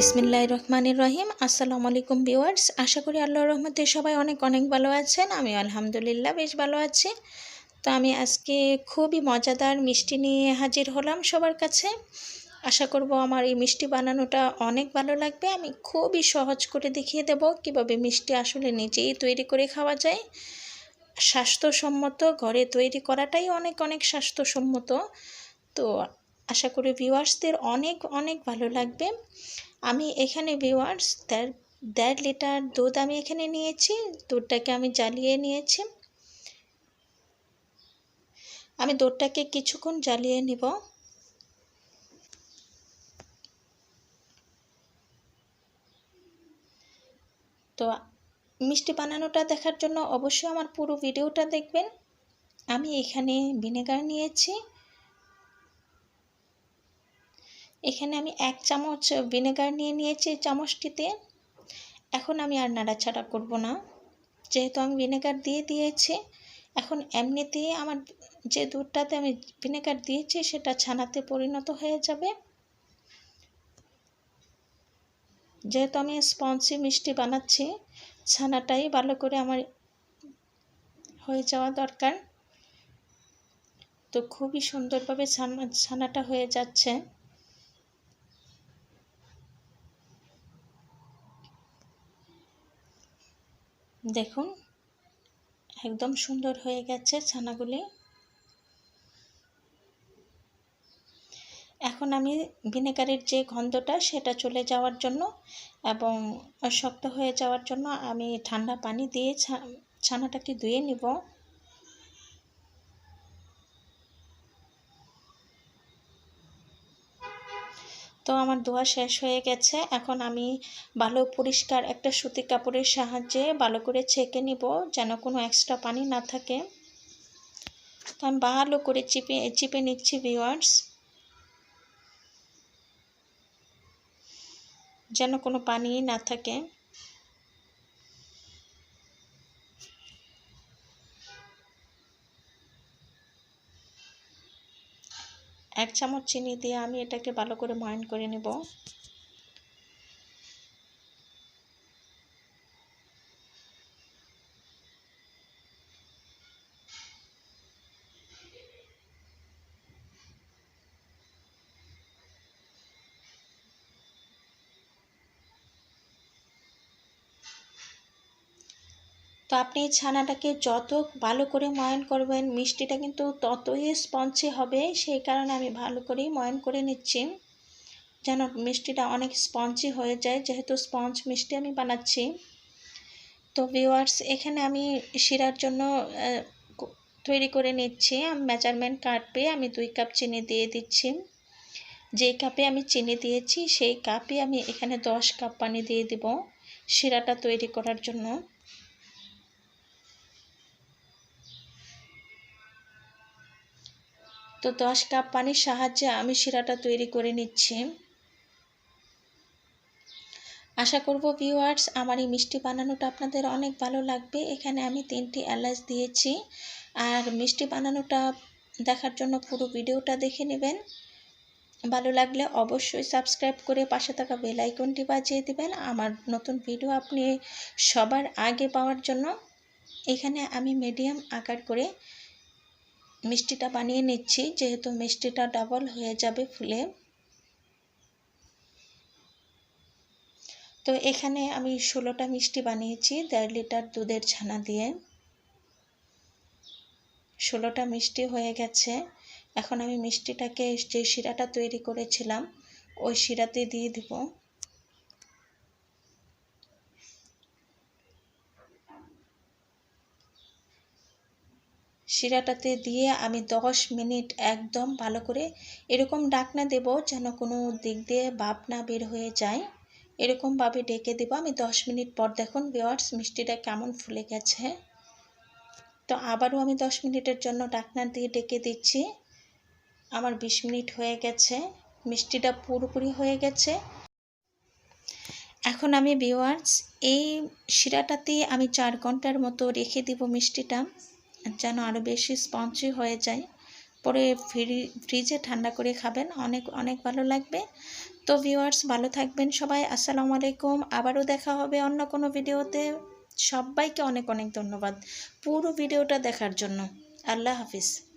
বিসমিল্লাহ রহমানির রহিম। আসসালামু আলাইকুম ভিউয়ার্স, আশা করি আল্লাহ রহমতে সবাই অনেক অনেক ভালো আছেন। আমি আলহামদুলিল্লাহ বেশ ভালো আছি। তো আমি আজকে খুবই মজাদার মিষ্টি নিয়ে হাজির হলাম সবার কাছে। আশা করব আমার এই মিষ্টি বানানোটা অনেক ভালো লাগবে। আমি খুবই সহজ করে দেখিয়ে দেব কীভাবে মিষ্টি আসলে নিজেই তৈরি করে খাওয়া যায়। স্বাস্থ্যসম্মত ঘরে তৈরি করাটাই অনেক অনেক স্বাস্থ্যসম্মত। তো আশা করি ভিউয়ার্সদের অনেক অনেক ভালো লাগবে। আমি এখানে ভিউয়ার্স দেড় দেড় লিটার দুধ আমি এখানে নিয়েছি, দুধটাকে আমি জ্বালিয়ে নিয়েছি। আমি দুধটাকে কিছুক্ষণ জ্বালিয়ে নিব। তো মিষ্টি বানানোটা দেখার জন্য অবশ্যই আমার পুরো ভিডিওটা দেখবেন। আমি এখানে ভিনেগার নিয়েছি। এখানে আমি এক চামচ ভিনেগার নিয়ে নিয়েছি চামচটিতে। এখন আমি আর নাড়াচাড়া করব না। যেহেতু আমি ভিনেগার দিয়ে দিয়েছি, এখন এমনিতেই আমার যে দুধটাতে আমি ভিনেগার দিয়েছি সেটা ছানাতে পরিণত হয়ে যাবে। যেহেতু আমি স্পঞ্জি মিষ্টি বানাচ্ছি, ছানাটাই ভালো করে আমার হয়ে যাওয়া দরকার। তো খুবই সুন্দরভাবে ছানা, ছানাটা হয়ে যাচ্ছে। দেখুন, একদম সুন্দর হয়ে গেছে ছানাগুলি। এখন আমি ভিনেগারের যে গন্ধটা, সেটা চলে যাওয়ার জন্য এবং শক্ত হয়ে যাওয়ার জন্য আমি ঠান্ডা পানি দিয়ে ছানাটাকে ধুয়ে নিব। তো আমার ধোয়া শেষ হয়ে গেছে। এখন আমি ভালো পরিষ্কার একটা সুতি কাপড়ের সাহায্যে ভালো করে ছেঁকে নিব যেন কোনো এক্সট্রা পানি না থাকে। তো আমি ভালো করে চিপে চিপে নিচ্ছি ভিওয়ার্স যেন কোনো পানি না থাকে। এক চামচ চিনি দিয়ে আমি এটাকে ভালো করে মাইন্ড করে নেব। তো আপনি ছানাটাকে যত ভালো করে ময়ন করবেন, মিষ্টিটা কিন্তু ততই স্পঞ্জি হবে, সেই কারণে আমি ভালো করেই ময়ন করে নিচ্ছি। যেন মিষ্টিটা অনেক স্পঞ্জি হয়ে যায়, যেহেতু স্পঞ্জ মিষ্টি আমি বানাচ্ছি। তো ভিওয়ার্স এখানে আমি শিরার জন্য তৈরি করে নিচ্ছি। আমি মেজারমেন্ট কাটবে আমি দুই কাপ চিনি দিয়ে দিচ্ছি। যেই কাপে আমি চিনি দিয়েছি, সেই কাপে আমি এখানে দশ কাপ পানি দিয়ে দিব শিরাটা তৈরি করার জন্য। তো দশ কাপ পানির সাহায্যে আমি শিরাটা তৈরি করে নিচ্ছি। আশা করব ভিউয়ার্স, আমার এই মিষ্টি বানানোটা আপনাদের অনেক ভালো লাগবে। এখানে আমি তিনটি এলাচ দিয়েছি। আর মিষ্টি বানানোটা দেখার জন্য পুরো ভিডিওটা দেখে নেবেন। ভালো লাগলে অবশ্যই সাবস্ক্রাইব করে পাশে থাকা বেল আইকনটি বাজিয়ে দিবেন। আমার নতুন ভিডিও আপনি সবার আগে পাওয়ার জন্য। এখানে আমি মিডিয়াম আকার করে মিষ্টিটা বানিয়ে নিচ্ছি, যেহেতু মিষ্টিটা ডাবল হয়ে যাবে ফুলে। তো এখানে আমি ষোলোটা মিষ্টি বানিয়েছি, দেড় লিটার দুধের ছানা দিয়ে। ষোলোটা মিষ্টি হয়ে গেছে। এখন আমি মিষ্টিটাকে যে শিরাটা তৈরি করেছিলাম, ওই শিরাতে দিয়ে দিব। শিরাটাতে দিয়ে আমি দশ মিনিট একদম ভালো করে এরকম ডাকনা দেব যেন কোনো দিক দিয়ে বাপ না বের হয়ে যায়। এরকমভাবে ডেকে দেবো। আমি দশ মিনিট পর দেখুন বিয়ার্স মিষ্টিটা কেমন ফুলে গেছে। তো আবারও আমি দশ মিনিটের জন্য ডাকনা দিয়ে ডেকে দিচ্ছি। আমার বিশ মিনিট হয়ে গেছে। মিষ্টিটা পুরোপুরি হয়ে গেছে। এখন আমি বিওয়ার্স এই শিরাটাতে আমি চার ঘণ্টার মতো রেখে দিব মিষ্টিটা। যেন আরও বেশি স্পঞ্জি হয়ে যায়। পরে ফ্রি ফ্রিজে ঠান্ডা করে খাবেন। অনেক অনেক ভালো লাগবে। তো ভিউয়ার্স ভালো থাকবেন সবাই। আসসালামু আলাইকুম। আবারও দেখা হবে অন্য কোনো ভিডিওতে। সবাইকে অনেক অনেক ধন্যবাদ পুরো ভিডিওটা দেখার জন্য। আল্লাহ হাফিজ।